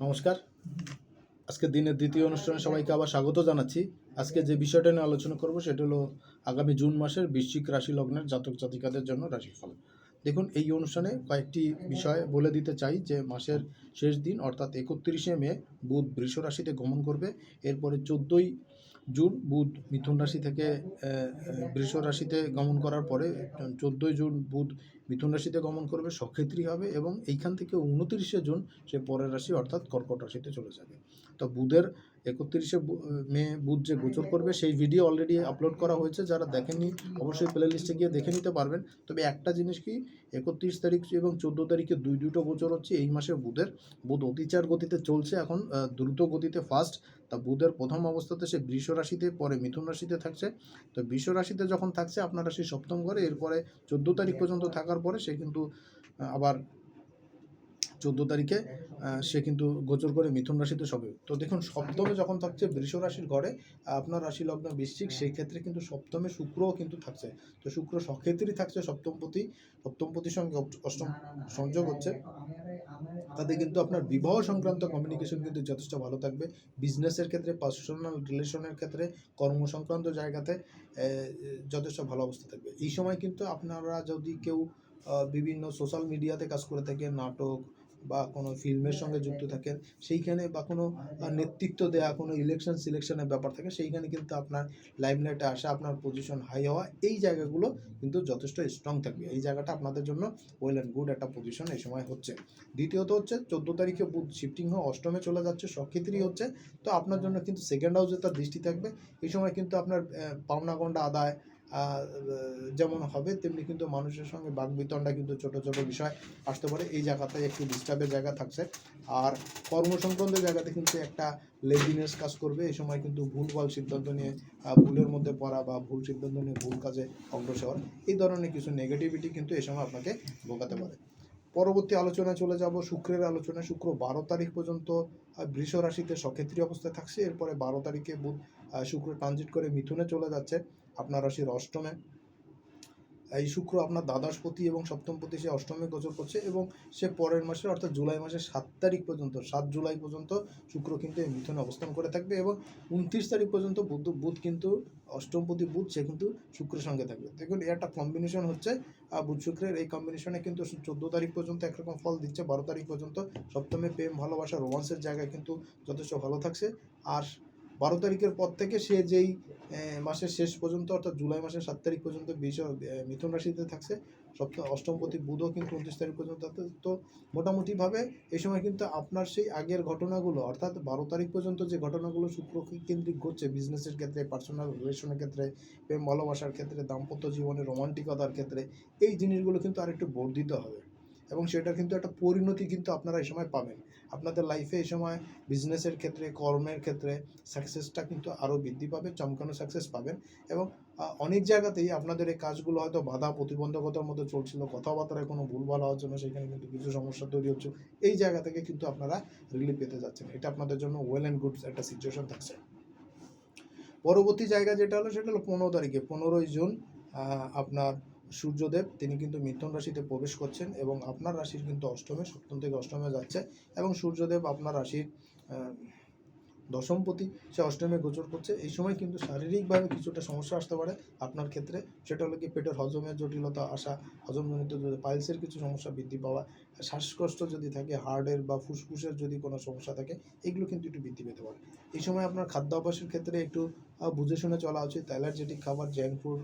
নমস্কার। আজকে দিনের দ্বিতীয় অনুষ্ঠানে সবাইকে আবার স্বাগত জানাচ্ছি। আজকে যে বিষয়টা নিয়ে আলোচনা করব সেটা হলো আগামী জুন মাসের বৃশ্চিক রাশি লগ্নের জাতক জাতিকাদের জন্য রাশিফল। দেখুন, এই অনুষ্ঠানে কয়েকটি বিষয় বলে দিতে চাই যে মাসের শেষ দিন অর্থাৎ একত্রিশে মে বুধ বৃষ রাশিতে গমন করবে। এরপরে চোদ্দোই জুন, বুধ, মিথুন রাশি থেকে বৃষ রাশিতে গমন করার পরে, চোদ্দোই জুন, বুধ, মিথুন রাশিতে গমন করবে, সক্ষেত্রী হবে এবং এইখান থেকে উনতিরিশে জুন সে পরের রাশি অর্থাৎ কর্কট রাশিতে চলে যাবে। তো বুধের একত্রিশে মে বুধ যে গোচর করবে সেই ভিডিও অলরেডি আপলোড করা হয়েছে। যারা দেখেননি অবশ্যই প্লে লিস্টে গিয়ে দেখে নিতে পারবেন। তবে একটা জিনিস কি একত্রিশ তারিখ এবং চোদ্দ তারিখে দুই দুটো গোচর হচ্ছে। এই মাসে বুধের। বুধ অতিচার গতিতে চলছে এখন দ্রুত গতিতে ফাস্ট তা বুধের প্রথম অবস্থাতে সে বৃষ রাশিতে পরে মিথুন রাশিতে থাকছে। তো বৃষ রাশিতে যখন থাকছে আপনারা রাশি সপ্তম ঘরে এরপরে চোদ্দ তারিখ পর্যন্ত থাকার পরে সে কিন্তু আবার চোদ্দ তারিখে সে কিন্তু গোচর করে মিথুন রাশিতে সবে। তো দেখুন, সপ্তমে যখন থাকছে বৃষ রাশির ঘরে, আপনার রাশি লগ্ন বৃশ্চিক, সেই ক্ষেত্রে কিন্তু সপ্তমে শুক্রও কিন্তু থাকছে। তো শুক্র সক্ষেত্রেই থাকছে সপ্তমপতি, সপ্তমপতির সঙ্গে অষ্ট- অষ্টম সংযোগ হচ্ছে। তাতে কিন্তু আপনার বিবাহ সংক্রান্ত কমিউনিকেশন কিন্তু যথেষ্ট ভালো থাকবে। বিজনেসের ক্ষেত্রে পার্সোনাল রিলেশনের ক্ষেত্রে, কর্ম সংক্রান্ত জায়গাতে যথেষ্ট ভালো অবস্থা থাকবে। এই সময় কিন্তু আপনারা যদি কেউ বিভিন্ন সোশ্যাল মিডিয়াতে কাজ করে থাকেন, নাটক বা কোনো ফিল্মের সঙ্গে যুক্ত থাকেন সেইখানে বা কোনো নেতৃত্ব দেওয়া কোনো ইলেকশন সিলেকশনের ব্যাপার থাকে সেইখানে কিন্তু আপনার লাইমলাইটে আসা আপনার পজিশন হাই হওয়া এই জায়গাগুলো কিন্তু যথেষ্ট স্ট্রং থাকবে। এই জায়গাটা আপনাদের জন্য ওয়েল অ্যান্ড গুড একটা পজিশন এই সময় হচ্ছে। দ্বিতীয়ত হচ্ছে চোদ্দ তারিখে বুধ শিফটিং হয়ে অষ্টমে চলে যাচ্ছে সক্ষেত্রী হচ্ছে তো আপনার জন্য কিন্তু সেকেন্ড হাউসে তার দৃষ্টি থাকবে। এই সময় কিন্তু আপনার আহ, পাওনা গন্ডা আদায় যেমন হবে, তেমনি কিন্তু মানুষের সঙ্গে বাগবিতণ্ডা কিন্তু ছোট ছোট বিষয় আসতে পারে। এই জায়গাতে একটু ডিস্টার্বের জায়গা থাকছে। আর কর্ম সংক্রান্ত জায়গাতে কিন্তু একটা লেজিনেস কাজ করবে। এই সময় কিন্তু ভুলভাল সিদ্ধান্ত নিয়ে ভুলের মধ্যে পড়া বা ভুল সিদ্ধান্ত নিয়ে ভুল কাজে অগ্রসর এই ধরনের কিছু নেগেটিভিটি কিন্তু এই সময় আপনাকে ভোগাতে পারে। পরবর্তী আলোচনায় চলে যাব। শুক্রের আলোচনা শুক্র বারো তারিখ পর্যন্ত বৃষ রাশিতে সক্ষেত্রী অবস্থায় থাকছে। এরপরে বারো তারিখে বুধ শুক্র ট্রানজিট করে মিথুনে চলে যাচ্ছে। আপনার রাশির অষ্টমে। এই শুক্র আপনার দ্বাদশপতি এবং সপ্তমপতি সে অষ্টমে গোচর করছে এবং সে পরের মাসে অর্থাৎ জুলাই মাসের সাত তারিখ পর্যন্ত সাত জুলাই পর্যন্ত শুক্র কিন্তু এই মিথুনে অবস্থান করে থাকবে এবং উনত্রিশ তারিখ পর্যন্ত বুধ বুধ কিন্তু অষ্টমপতি বুধ সে কিন্তু শুক্রের সঙ্গে থাকবে। দেখুন এর একটা কম্বিনেশন হচ্ছে আহ, বুধ শুক্রের এই কম্বিনেশনে কিন্তু চোদ্দ তারিখ পর্যন্ত একরকম ফল দিচ্ছে বারো তারিখ পর্যন্ত সপ্তমে প্রেম ভালোবাসা রোমান্সের জায়গায় কিন্তু যথেষ্ট ভালো থাকছে। আর বারো তারিখের পর থেকে সে যেই মাসের শেষ পর্যন্ত, অর্থাৎ জুলাই মাসের সাত তারিখ পর্যন্ত বিষ মিথুন রাশিতে থাকছে। সপ্তম অষ্টমপতি বুধও কিন্তু উনত্রিশ তারিখ পর্যন্ত তো মোটামুটিভাবে এই সময় কিন্তু আপনার সেই আগের ঘটনাগুলো, অর্থাৎ বারো তারিখ পর্যন্ত যে ঘটনাগুলো শুক্র কেন্দ্রিক ঘটছে বিজনেসের ক্ষেত্রে পার্সোনাল রিলেশনের ক্ষেত্রে, প্রেম, ভালোবাসার ক্ষেত্রে, দাম্পত্য জীবনে রোমান্টিকতার ক্ষেত্রে, এই জিনিসগুলো কিন্তু আরেকটু বর্ধিত হবে। এবং সেটা কিন্তু একটা পরিণতি কিন্তু আপনারা এই সময় পাবেন। আপনাদের লাইফে এই সময় বিজনেসের ক্ষেত্রে, কর্মের ক্ষেত্রে সাকসেসটা কিন্তু আরও বৃদ্ধি পাবে, চমকানো সাকসেস পাবেন এবং অনেক জায়গাতেই আপনাদের এই কাজগুলো হয়তো বাধা প্রতিবন্ধকতার মধ্যে চলছিল কথাবার্তায় কোনো ভুল ভুলভাল হওয়ার জন্য সেখানে কিন্তু কিছু সমস্যা তৈরি হচ্ছে। এই জায়গা থেকে কিন্তু আপনারা রিলিফ পেতে যাচ্ছেন। এটা আপনাদের জন্য ওয়েল অ্যান্ড গুড একটা সিচুয়েশন থাকছে। পরবর্তী জায়গা যেটা হলো সেটা হলো পনেরো তারিখে, পনেরোই জুন আপনার সূর্যদেব, তিনি কিন্তু মিথুন রাশিতে প্রবেশ করছেন এবং আপনার রাশির কিন্তু অষ্টমে, সপ্তম থেকে অষ্টমে যাচ্ছে এবং সূর্যদেব আপনার রাশির দশমপতি, সে অষ্টমে গোচর করছে। এই সময় কিন্তু শারীরিকভাবে কিছুটা সমস্যা আসতে পারে আপনার ক্ষেত্রে। সেটা হলো কি, পেটের হজমের জটিলতা আসা, হজমজনিত পাইলসের কিছু সমস্যা বৃদ্ধি পাওয়া, শ্বাসকষ্ট যদি থাকে, হার্টের বা ফুসফুসের যদি কোনো সমস্যা থাকে, এগুলো কিন্তু একটু বৃদ্ধি পেতে পারে। এই সময় আপনার খাদ্য অভ্যাসের ক্ষেত্রে একটু বুঝে শুনে চলা উচিত। অ্যালার্জেটিক খাবার জাঙ্ক ফুড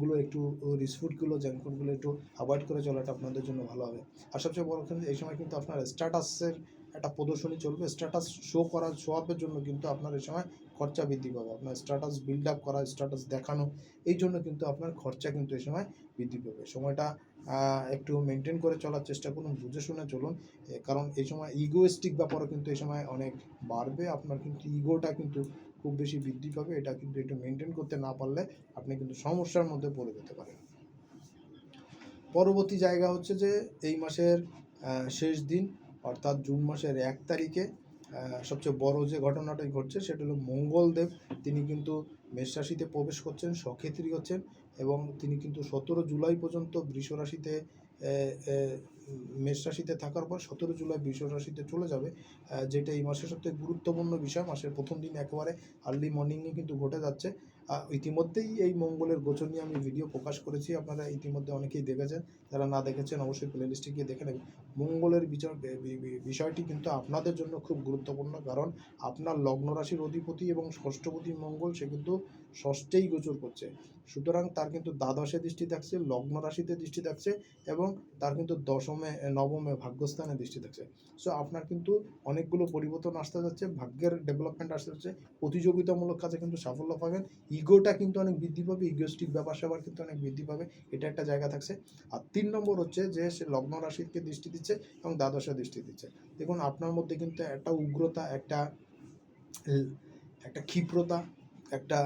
গুলো একটু রিচ ফুডগুলো জাঙ্ক ফুডগুলো একটু অ্যাভয়েড করে চলাটা আপনাদের জন্য ভালো হবে। আর সবচেয়ে বড় কিন্তু এই সময় কিন্তু আপনার স্ট্যাটাসের একটা প্রদর্শনী চলবে। স্ট্যাটাস শো করার শো আপের জন্য কিন্তু আপনার এই সময় খরচা বৃদ্ধি পাবে। আপনার স্ট্যাটাস বিল্ড আপ করা স্ট্যাটাস দেখানো, এই জন্য কিন্তু আপনার খরচা কিন্তু এই সময় বৃদ্ধি পাবে। সময়টা একটু মেনটেন করে চলার চেষ্টা করুন, বুঝে শুনে চলুন। কারণ এই সময় ইগোয়েস্টিক ব্যাপারও কিন্তু এই সময় অনেক বাড়বে। আপনার কিন্তু ইগোটা কিন্তু খুব বেশি বৃদ্ধি পাবে, এটা কিন্তু একটু মেনটেন করতে না পারলে আপনি কিন্তু সমস্যার মধ্যে পড়ে যেতে পারেন। পরবর্তী জায়গা হচ্ছে যে এই মাসের শেষ দিন, অর্থাৎ জুন মাসের এক তারিখে সবচেয়ে বড় যে ঘটনাটি ঘটছে সেটা হলো মঙ্গলদেব, তিনি কিন্তু মেষরাশিতে প্রবেশ করছেন, সক্ষেত্রী হচ্ছেন এবং তিনি কিন্তু সতেরো জুলাই পর্যন্ত বৃষ রাশিতে মেষ রাশিতে থাকার পর সতেরো জুলাই বৃষ রাশিতে চলে যাবে যেটা এই মাসের সবথেকে গুরুত্বপূর্ণ বিষয়। মাসের প্রথম দিন একেবারে আর্লি মর্নিংয়ে কিন্তু ঘটে যাচ্ছে। ইতিমধ্যেই এই মঙ্গলের গোচর নিয়ে আমি ভিডিও প্রকাশ করেছি। আপনারা ইতিমধ্যে অনেকেই দেখেছেন। যারা না দেখেছেন, অবশ্যই প্লে লিস্টে গিয়ে দেখে নেবেন। মঙ্গলের বিচার বিষয়টি কিন্তু আপনাদের জন্য খুব গুরুত্বপূর্ণ। কারণ আপনার লগ্ন রাশির অধিপতি এবং ষষ্ঠপতি মঙ্গল, সে কিন্তু ষষ্ঠেই গোচর করছে। সুতরাং তার কিন্তু দ্বাদশে দৃষ্টি থাকছে, লগ্ন রাশিতে দৃষ্টি থাকছে এবং তার কিন্তু দশমে নবমে ভাগ্যস্থানে দৃষ্টি থাকছে। সো আপনার কিন্তু অনেকগুলো পরিবর্তন আসতে যাচ্ছে, ভাগ্যের ডেভেলপমেন্ট আসতে যাচ্ছে। প্রতিযোগিতামূলক কাজে কিন্তু সাফল্য পাবেন। ইগোটা কিন্তু অনেক বৃদ্ধি পাবে ইগোস্টিক ব্যাপার স্যাপার কিন্তু অনেক বৃদ্ধি পাবে, এটা একটা জায়গা থাকছে। আর তিন নম্বর হচ্ছে যে সে লগ্ন রাশিকে দৃষ্টি দিচ্ছে এবং দ্বাদশে দৃষ্টি দিচ্ছে। দেখুন, আপনার মধ্যে কিন্তু একটা উগ্রতা, একটা একটা ক্ষিপ্রতা, একটা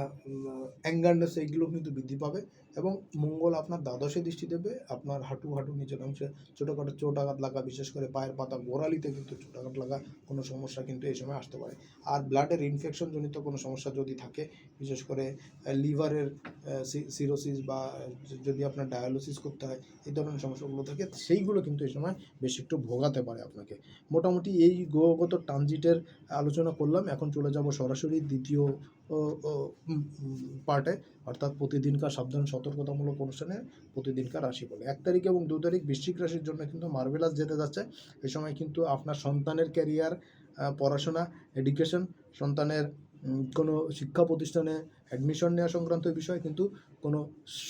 অ্যাঙ্গারনেস এইগুলো কিন্তু বৃদ্ধি পাবে। এবং মঙ্গল আপনার দ্বাদশে দৃষ্টি দেবে, আপনার হাঁটু হাঁটু নিচের অংশে ছোটোখাটো চোট আঘাত লাগা, বিশেষ করে পায়ের পাতা গোড়ালিতে কিন্তু চোট আঘাত লাগা, কোনো সমস্যা কিন্তু এই সময় আসতে পারে। আর ব্লাডের ইনফেকশন জনিত কোনো সমস্যা যদি থাকে, বিশেষ করে লিভারের সিরোসিস বা যদি আপনার ডায়ালিসিস করতে হয়, এই ধরনের সমস্যাগুলো থাকে, সেইগুলো কিন্তু এই সময় বেশি একটু ভোগাতে পারে আপনাকে। মোটামুটি এই গ্রহগত ট্রানজিটের আলোচনা করলাম, এখন চলে যাব সরাসরি দ্বিতীয় পার্টে। অর্থাৎ প্রতিদিনকার সাবধান সতর্কতামূলক অনুষ্ঠানে প্রতিদিনকার রাশি বলে। এক তারিখ এবং দু তারিখ বৃশ্চিক রাশির জন্য কিন্তু মার্ভেলাস যেতে যাচ্ছে। এই সময় কিন্তু আপনার সন্তানের ক্যারিয়ার পড়াশোনা এডুকেশন সন্তানের কোনো শিক্ষা প্রতিষ্ঠানে অ্যাডমিশন নেওয়া সংক্রান্ত বিষয় কিন্তু কোনো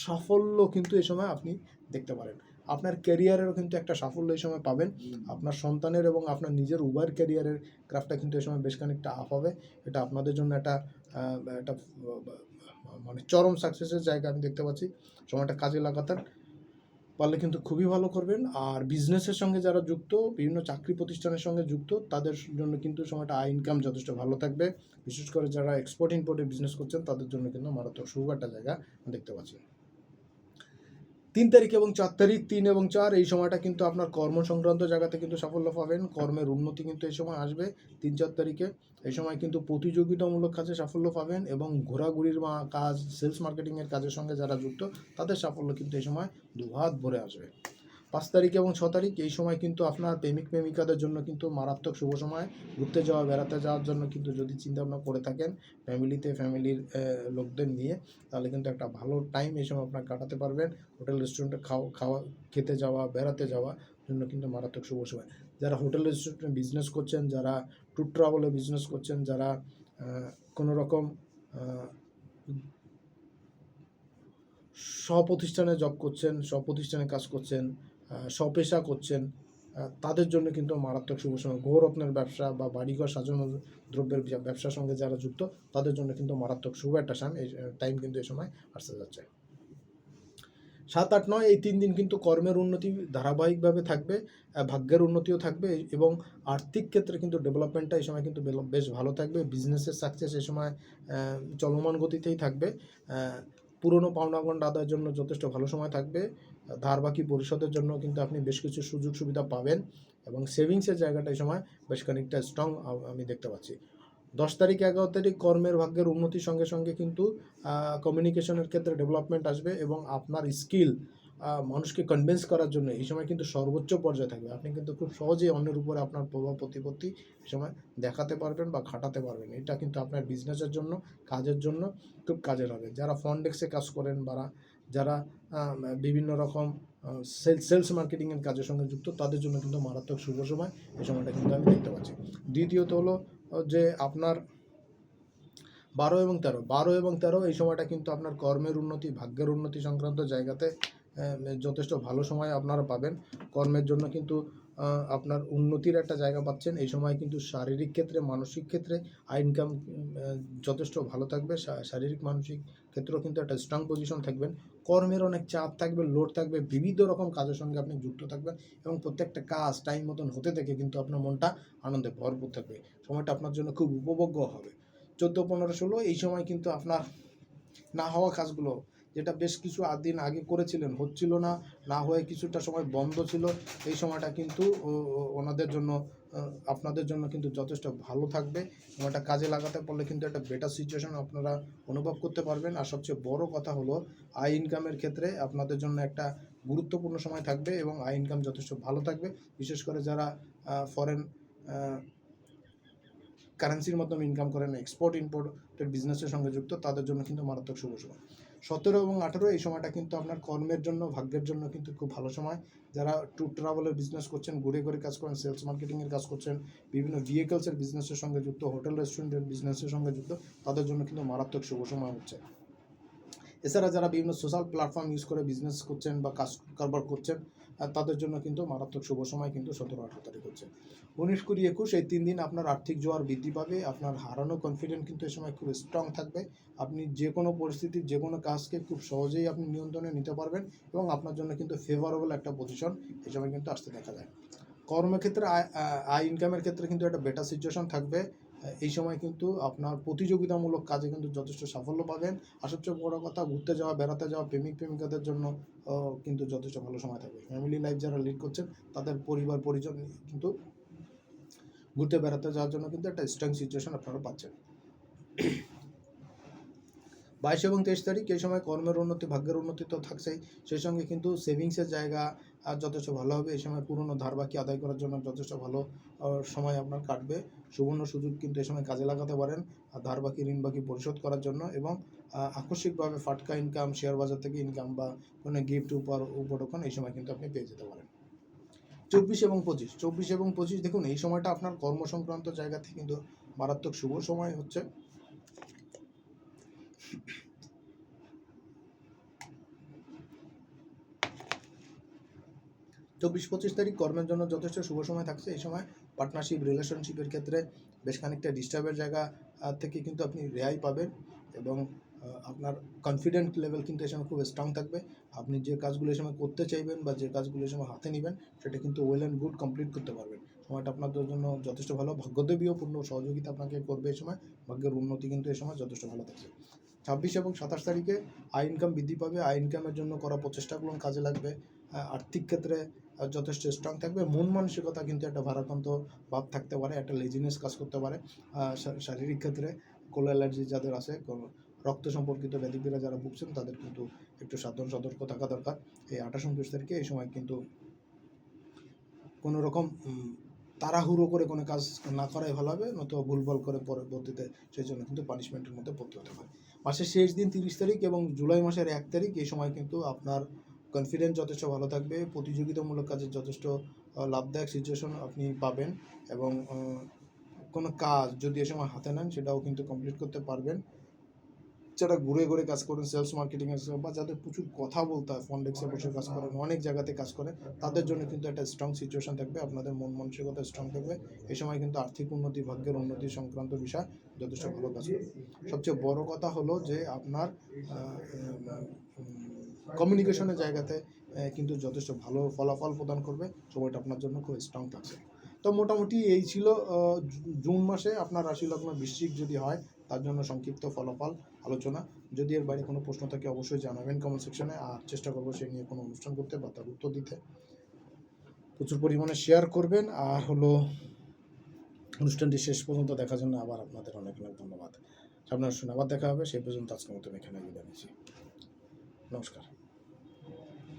সাফল্য কিন্তু এই সময় আপনি দেখতে পারেন। আপনার ক্যারিয়ারেরও কিন্তু একটা সাফল্য এই সময় পাবেন। আপনার সন্তানের এবং আপনার নিজের উভয়ের ক্যারিয়ারের গ্রাফটা কিন্তু এই সময় বেশ খানিকটা আপ হবে। এটা আপনাদের জন্য একটা একটা মানে চরম সাকসেসের জায়গা আমি দেখতে পাচ্ছি। সময়টা কাজে লাগাতার। পারলে কিন্তু খুবই ভালো করবেন। আর বিজনেসের সঙ্গে যারা যুক্ত, বিভিন্ন চাকরি প্রতিষ্ঠানের সঙ্গে যুক্ত, তাদের জন্য কিন্তু সময়টা, আয় ইনকাম যথেষ্ট ভালো থাকবে। বিশেষ করে যারা এক্সপোর্ট ইম্পোর্টের বিজনেস করছেন, তাদের জন্য কিন্তু মারাত্মক একটা জায়গা দেখতে পাচ্ছি। তিন তারিখ এবং চার তারিখ, তিন এবং চার, এই সময়টা কিন্তু আপনার কর্ম সংক্রান্ত জায়গাতে কিন্তু সাফল্য পাবেন। কর্মের উন্নতি কিন্তু এই সময় আসবে তিন, চার তারিখে। এই সময় কিন্তু প্রতিযোগিতামূলক কাজে সাফল্য পাবেন এবং ঘোরাঘুরির কাজ সেলস মার্কেটিংয়ের কাজের সঙ্গে যারা যুক্ত, তাদের সাফল্য কিন্তু এই সময় দুহাত ভরে আসবে। পাঁচ তারিখ এবং ছ তারিখ, এই সময় কিন্তু আপনার প্রেমিক, প্রেমিকাদের জন্য কিন্তু মারাত্মক শুভ সময়। ঘুরতে যাওয়া, বেড়াতে যাওয়ার জন্য কিন্তু যদি চিন্তা ভাবনা করে থাকেন ফ্যামিলিতে ফ্যামিলির লোকদের নিয়ে, তাহলে কিন্তু একটা ভালো টাইম এই সময় আপনার কাটাতে পারবেন। হোটেল রেস্টুরেন্টে খাওয়া খাওয়া, খেতে যাওয়া, বেড়াতে যাওয়া জন্য কিন্তু মারাত্মক শুভ সময়। যারা হোটেল রেস্টুরেন্টে বিজনেস করছেন, যারা ট্যুর ট্রাভেলে বিজনেস করছেন, যারা কোনো রকম স্বপ্রতিষ্ঠানে জব করছেন, স্বপ্রতিষ্ঠানে কাজ করছেন স্বপেশা করছেন তাদের জন্য কিন্তু মারাত্মক শুভ সময় গৌরত্নের ব্যবসা বা বাড়িঘর সাজানো দ্রব্যের ব্যবসার সঙ্গে যারা যুক্ত, তাদের জন্য কিন্তু মারাত্মক শুভ একটা টাইম এই টাইম কিন্তু এই সময় আসতে যাচ্ছে। সাত, আট, নয়, এই তিন দিন কিন্তু কর্মের উন্নতি ধারাবাহিকভাবে থাকবে ভাগ্যের উন্নতিও থাকবে এবং আর্থিক ক্ষেত্রে কিন্তু ডেভেলপমেন্টটা এই সময় কিন্তু বেশ ভালো থাকবে। বিজনেসের সাকসেস এই সময় চলমান গতিতেই থাকবে। পুরনো পাওনাগণ্ড আদায়ের জন্য যথেষ্ট ভালো সময় থাকবে। ধার বাকি পরিশোধের জন্য কিন্তু আপনি বেশ কিছু সুযোগ সুবিধা পাবেন এবং সেভিংসের জায়গাটা এই সময় বেশ খানিকটা স্ট্রং আমি দেখতে পাচ্ছি। দশ তারিখ এগারো তারিখ কর্মের ভাগ্যের উন্নতির সঙ্গে সঙ্গে কিন্তু কমিউনিকেশনের ক্ষেত্রে ডেভেলপমেন্ট আসবে এবং আপনার স্কিল মানুষকে কনভিন্স করার জন্য এই সময় কিন্তু সর্বোচ্চ পর্যায়ে থাকবে। আপনি কিন্তু খুব সহজেই অন্যের উপরে আপনার প্রভাব প্রতিপত্তি এই সময় দেখাতে পারবেন বা খাটাতে পারবেন। এটা কিন্তু আপনার বিজনেসের জন্য, কাজের জন্য খুব কাজের হবে যারা ফন্ডেক্সে কাজ করেন বা যারা বিভিন্ন রকম সেলস মার্কেটিংয়ের কাজের সঙ্গে যুক্ত, তাদের জন্য কিন্তু মারাত্মক শুভ সময়। এই সময়টা কিন্তু আমি দেখতে পাচ্ছি। দ্বিতীয়ত হলো যে আপনার বারো এবং তেরো, বারো এবং তেরো এই সময়টা কিন্তু আপনার কর্মের উন্নতি, ভাগ্যের উন্নতি সংক্রান্ত জায়গাতে যথেষ্ট ভালো সময় আপনারা পাবেন। কর্মের জন্য কিন্তু আপনার উন্নতির একটা জায়গা পাচ্ছেন। এই সময় কিন্তু শারীরিক ক্ষেত্রে, মানসিক ক্ষেত্রে আই ইনকাম যথেষ্ট ভালো থাকবে। শারীরিক, মানসিক ক্ষেত্রেও কিন্তু একটা স্ট্রং পজিশন থাকবেন। কর্মের অনেক চাপ থাকবে লোড থাকবে, বিবিধ রকম কাজের সঙ্গে আপনি যুক্ত থাকবেন এবং প্রত্যেকটা কাজ টাইম মতন হতে থেকে কিন্তু আপনার মনটা আনন্দে ভরপুর থাকবে। সময়টা আপনার জন্য খুব উপভোগ্য হবে। চোদ্দ, পনেরো, ষোলো, এই সময় কিন্তু আপনার না হওয়া কাজগুলো, যেটা বেশ কিছু দিন আগে করেছিলেন, হচ্ছিল না না হয়ে কিছুটা সময় বন্ধ ছিল, এই সময়টা কিন্তু ওনাদের জন্য আপনাদের জন্য কিন্তু যথেষ্ট ভালো থাকবে সময়টা কাজে লাগাতে পারলে কিন্তু একটা বেটার সিচুয়েশন আপনারা অনুভব করতে পারবেন। আর সবচেয়ে বড় কথা হলো আয় ইনকামের ক্ষেত্রে আপনাদের জন্য একটা গুরুত্বপূর্ণ সময় থাকবে এবং আয় ইনকাম যথেষ্ট ভালো থাকবে। বিশেষ করে যারা ফরেন কারেন্সির মাধ্যমে ইনকাম করেন এক্সপোর্ট ইম্পোর্টের বিজনেসের সঙ্গে যুক্ত, তাদের জন্য কিন্তু মারাত্মক শুভ সময়। সতেরো এবং আঠেরো এই সময়টা কিন্তু আপনার কর্মের জন্য, ভাগ্যের জন্য কিন্তু খুব ভালো সময়। যারা ট্যুর ট্রাভেলের বিজনেস করছেন, ঘুরে ঘুরে কাজ করেন সেলস মার্কেটিংয়ের কাজ করছেন, বিভিন্ন ভেহিকলসের বিজনেসের সঙ্গে যুক্ত হোটেল রেস্টুরেন্টের বিজনেসের সঙ্গে যুক্ত, তাদের জন্য কিন্তু মারাত্মক শুভ সময় হচ্ছে। এছাড়া যারা বিভিন্ন সোশ্যাল প্ল্যাটফর্ম ইউজ করে বিজনেস করছেন বা কাজ কারবার করছেন তাদের জন্য কিন্তু মারাত্মক শুভ সময় কিন্তু সতেরো, আঠারো তারিখ হচ্ছে। উনিশ কুড়ি একুশ, এই তিন দিন আপনার আর্থিক জোয়ার বৃদ্ধি পাবে, আপনার হারানো কনফিডেন্ট কিন্তু এই সময় খুব স্ট্রং থাকবে। আপনি যে কোনো পরিস্থিতি, যে কোনো কাজকে খুব সহজেই আপনি নিয়ন্ত্রণে নিতে পারবেন এবং আপনার জন্য কিন্তু ফেভারেবল একটা পজিশন এই সময় কিন্তু আসতে দেখা যায়। কর্মক্ষেত্রে আয় ইনকামের ক্ষেত্রে কিন্তু একটা বেটার সিচুয়েশন থাকবে। এই সময় কিন্তু আপনার প্রতিযোগিতামূলক কাজে কিন্তু যথেষ্ট সাফল্য পাবেন। আর সবচেয়ে বড় কথা, ঘুরতে যাওয়া, বেড়াতে যাওয়া, প্রেমিক, প্রেমিকাদের জন্য কিন্তু যথেষ্ট ভালো সময় থাকবে। ফ্যামিলি লাইফ যারা লিড করছেন, তাদের পরিবার, পরিজন কিন্তু ঘুরতে, বেড়াতে যাওয়ার জন্য কিন্তু একটা স্ট্রং সিচুয়েশন আপনারা পাচ্ছেন। বাইশ এবং তেইশ তারিখ, এই সময় কর্মের উন্নতি, ভাগ্যের উন্নতি তো থাকছেই। সেই সঙ্গে কিন্তু সেভিংসের জায়গা যথেষ্ট ভালো হবে। এই সময় পুরনো ধার বাকি আদায় করার জন্য যথেষ্ট ভালো সময় আপনার কাটবে। সুবর্ণ সুযোগ কিন্তু এই সময় কাজে লাগাতে পারেন, আর ধার বাকি, ঋণ বাকি পরিশোধ করার জন্য এবং আকস্মিকভাবে ফাটকা ইনকাম শেয়ার বাজার থেকে ইনকাম বা কোনো গিফট উপহার উপঢৌকন এই সময় কিন্তু আপনি পেয়ে যেতে পারেন। চব্বিশ এবং পঁচিশ, চব্বিশ এবং পঁচিশ দেখুন এই সময়টা আপনার কর্ম সংক্রান্ত জায়গা থেকে কিন্তু মারাত্মক শুভ সময় হচ্ছে। চব্বিশ পঁচিশ তারিখ কর্মের জন্য যথেষ্ট শুভ সময় থাকছে এই সময়। পার্টনারশিপ রিলেশনশিপের ক্ষেত্রে বেশ খানিকটা ডিস্টার্বের জায়গা থেকে কিন্তু আপনি রেহাই পাবেন এবং আপনার কনফিডেন্ট লেভেল কিন্তু এই সময় খুব স্ট্রং থাকবে। আপনি যে কাজগুলো এই সময় করতে চাইবেন বা যে কাজগুলো এই সময় হাতে নেবেন, সেটা কিন্তু ওয়েল অ্যান্ড গুড কমপ্লিট করতে পারবেন। সময়টা আপনাদের জন্য যথেষ্ট ভালো ভাগ্যদেবীও পূর্ণ সহযোগিতা আপনাকে করবে এই সময়, ভাগ্যের উন্নতি কিন্তু এই সময় যথেষ্ট ভালো থাকবে। ছাব্বিশ এবং সাতাশ তারিখে আয় ইনকাম বৃদ্ধি পাবে, আয় ইনকামের জন্য করা প্রচেষ্টাগুলো কাজে লাগবে আর্থিক ক্ষেত্রে যথেষ্ট স্ট্রং থাকবে। মন মানসিকতা কিন্তু একটা ভারাক্রান্ত ভাব থাকতে পারে, একটা লেজিনেস কাজ করতে পারে। শারীরিক ক্ষেত্রে কোলো অ্যালার্জি যাদের আছে রক্ত সম্পর্কিত ব্যাধিপীড়া যারা ভুগছেন, তাদের কিন্তু একটু সাবধান, সতর্ক থাকা দরকার। এই আঠাশ উনত্রিশ তারিখে এই সময় কিন্তু কোনো রকম তাড়াহুড়ো করে কোনো কাজ না করাই ভালো হবে, নয়তো ভুলভাল করে পরবর্তীতে সেই জন্য কিন্তু পানিশমেন্টের মধ্যে পড়তে হতে পারে। মাসের শেষ দিন তিরিশ তারিখ এবং জুলাই মাসের এক তারিখ এই সময় কিন্তু আপনার কনফিডেন্স যথেষ্ট ভালো থাকবে, প্রতিযোগিতামূলক কাজের যথেষ্ট লাভদায়ক সিচুয়েশন আপনি পাবেন এবং কোনো কাজ যদি এ সময় হাতে নেন সেটাও কিন্তু কমপ্লিট করতে পারবেন। যারা ঘুরে ঘুরে কাজ করেন সেলস মার্কেটিং বা যাদের প্রচুর কথা বলতে হয় ফোন ডেস্কে বসে কাজ করেন, অনেক জায়গাতে কাজ করেন, তাদের জন্য কিন্তু একটা স্ট্রং সিচুয়েশন থাকবে, আপনাদের মন মানসিকতা স্ট্রং থাকবে। এ সময় কিন্তু আর্থিক উন্নতি, ভাগ্যের উন্নতি সংক্রান্ত বিষয় যথেষ্ট ভালো কাজ করবে। সবচেয়ে বড় কথা হলো যে আপনার কমিউনিকেশনের জায়গাতে কিন্তু যথেষ্ট ভালো ফলাফল প্রদান করবে। সময়টা আপনার জন্য খুব স্ট্রং থাকছে তো মোটামুটি এই ছিল জুন মাসে আপনার রাশি লগ্ন বৃশ্চিক যদি হয়, তার জন্য সংক্ষিপ্ত ফলাফল আলোচনা। যদি এর বাইরে কোনো প্রশ্ন থাকে, অবশ্যই জানাবেন কমেন্ট সেকশনে আর চেষ্টা করব সেই নিয়ে কোনো অনুষ্ঠান করতে বা তার উত্তর দিতে। প্রচুর পরিমাণে শেয়ার করবেন। আর হলো, অনুষ্ঠানটি শেষ পর্যন্ত দেখার জন্য আবার আপনাদের অনেক অনেক ধন্যবাদ। সামনে অনুষ্ঠানে আবার দেখা হবে। সেই পর্যন্ত আজকের মতন এখানে বিদায় নিচ্ছি। নমস্কার।